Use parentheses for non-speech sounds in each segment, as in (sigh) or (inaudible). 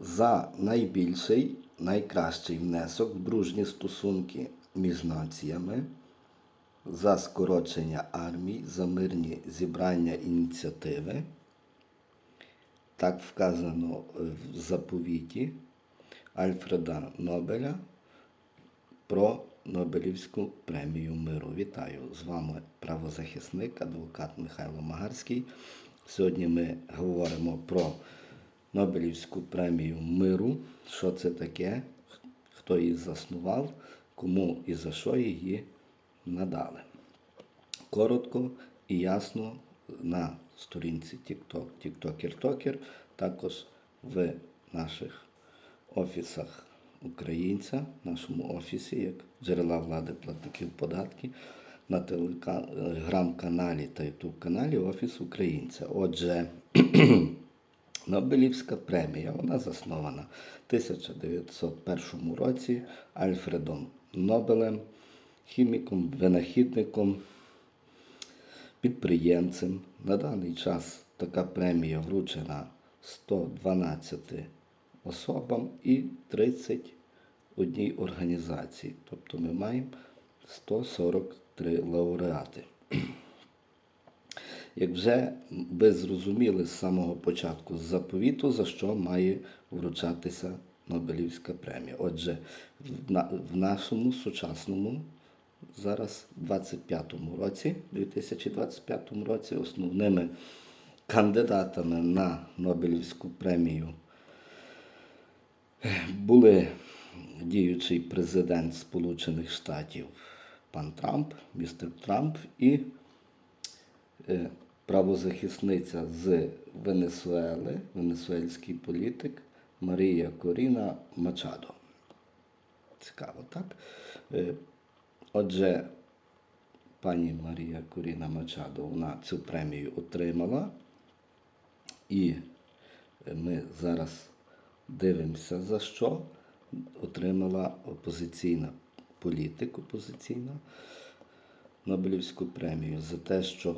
за найбільший, найкращий внесок в дружні стосунки між націями, за скорочення армій, за мирні зібрання ініціативи. Так вказано в заповіті Альфреда Нобеля про Нобелівську премію миру. Вітаю! З вами правозахисник, адвокат Михайло Магарський. Сьогодні ми говоримо про Нобелівську премію миру. Що це таке, хто її заснував, кому і за що її надали. Коротко і ясно на сторінці TikTok, TikToker також в наших офісах українця, в нашому офісі, як джерела влади платників податків, на телеграм-каналі та ютуб-каналі Офіс Українця. Отже, (clears throat) Нобелівська премія вона заснована в 1901 році Альфредом Нобелем, хіміком, винахідником, підприємцем. На даний час така премія вручена 112 особам і 31 організації. Тобто ми маємо 143 лауреати. Як вже ви зрозуміли з самого початку з заповіту, за що має вручатися Нобелівська премія. Отже, в, нашому сучасному, зараз 25-му році, 2025 році, основними кандидатами на Нобелівську премію були діючий президент Сполучених Штатів пан Трамп, містер Трамп і е, правозахисниця з Венесуели, венесуельський політик Марія Коріна Мачадо. Цікаво, так? Е, Отже, пані Марія Коріна Мачадо вона цю премію отримала. І ми зараз дивимося, за що отримала опозиційна політик, опозиційна Нобелівську премію за те, що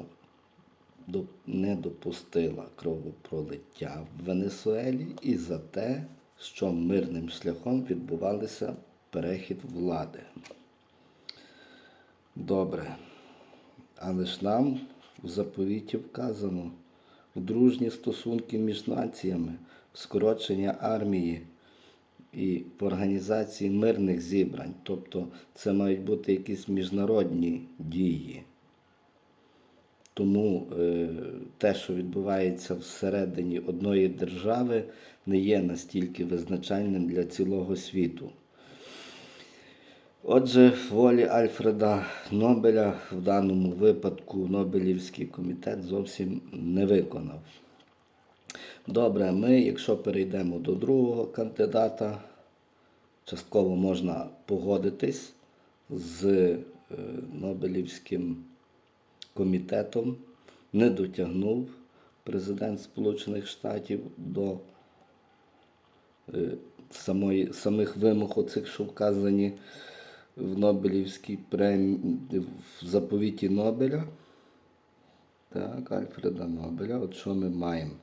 не допустила кровопролиття в Венесуелі і за те, що мирним шляхом відбувалися перехід влади. Добре. Але ж нам в заповіті вказано в дружні стосунки між націями, в скорочення армії і в організації мирних зібрань. Тобто це мають бути якісь міжнародні дії. Тому е, те, що відбувається всередині одної держави, не є настільки визначальним для цілого світу. Отже, волі Альфреда Нобеля в даному випадку Нобелівський комітет зовсім не виконав. Добре, ми, якщо перейдемо до другого кандидата, частково можна погодитись з е, Нобелівським комітетом. Не дотягнув президент Сполучених Штатів до е, самої, самих вимог, оцих, що вказані в Нобелівській премії, в заповіті Нобеля. Так, Альфреда Нобеля. От що ми маємо?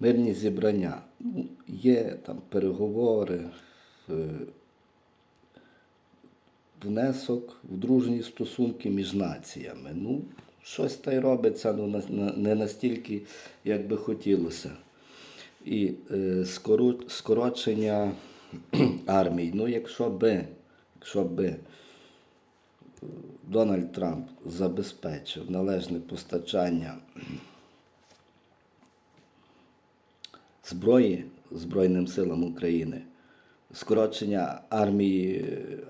Мирні зібрання. Ну, Є там переговори, е, внесок в дружні стосунки між націями. Ну, щось та й робиться, ну, не настільки, як би хотілося. І е, скорочення (clears throat) армій. Ну, якщо би, якщо би е, Дональд Трамп забезпечив належне постачання (clears throat) зброї Збройним силам України, скорочення армії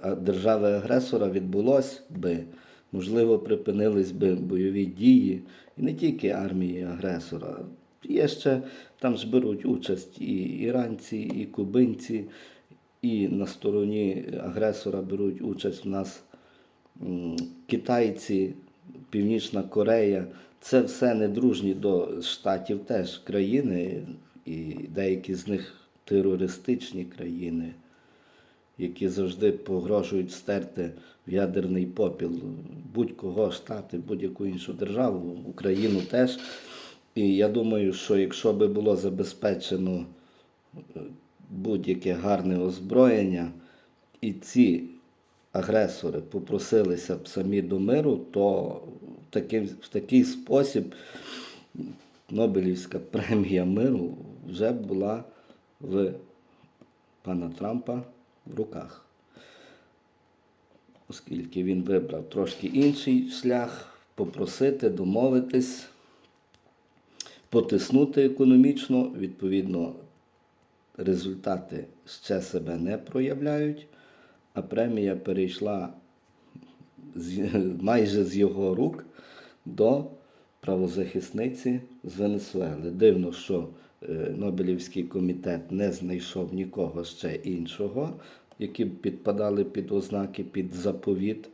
е, держави-агресора відбулось би, можливо, припинились би бойові дії, і не тільки армії агресора. Є ще там ж беруть участь і іранці, і кубинці, і на стороні агресора беруть участь в нас китайці, Північна Корея. Це все недружні до штатів теж країни, і деякі з них терористичні країни, які завжди погрожують стерти в ядерний попіл будь-кого штати, будь-яку іншу державу, Україну теж. І я думаю, що якщо би було забезпечено е, будь-яке гарне озброєння, і ці агресори попросилися б самі до миру, то в такий, в такий спосіб Нобелівська премія миру вже була в пана Трампа в руках. Оскільки він вибрав трошки інший шлях, попросити, домовитись, потиснути економічно, відповідно, результати ще себе не проявляють, а премія перейшла з, (laughs) майже з його рук до правозахисниці з Венесуели. Дивно, що е, Нобелівський комітет не знайшов нікого ще іншого, які б підпадали під ознаки, під заповіт,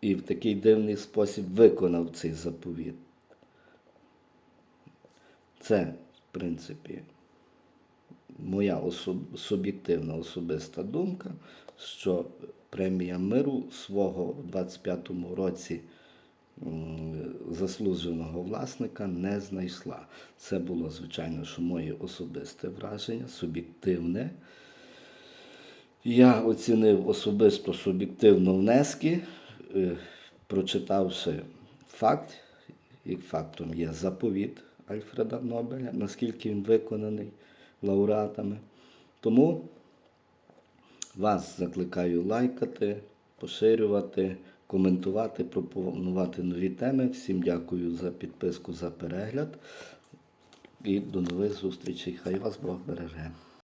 і в такий дивний спосіб виконав цей заповіт. Це, в принципі, моя особ- суб'єктивна особиста думка, що премія миру свого в 25-му році заслуженого власника не знайшла. Це було, звичайно, що моє особисте враження, суб'єктивне. Я оцінив особисто суб'єктивно внески, е, прочитавши факт, як фактом є заповіт Альфреда Нобеля, наскільки він виконаний лауреатами. Тому вас закликаю лайкати, поширювати, коментувати, пропонувати нові теми. Всім дякую за підписку, за перегляд. І до нових зустрічей. Хай вас Бог береже.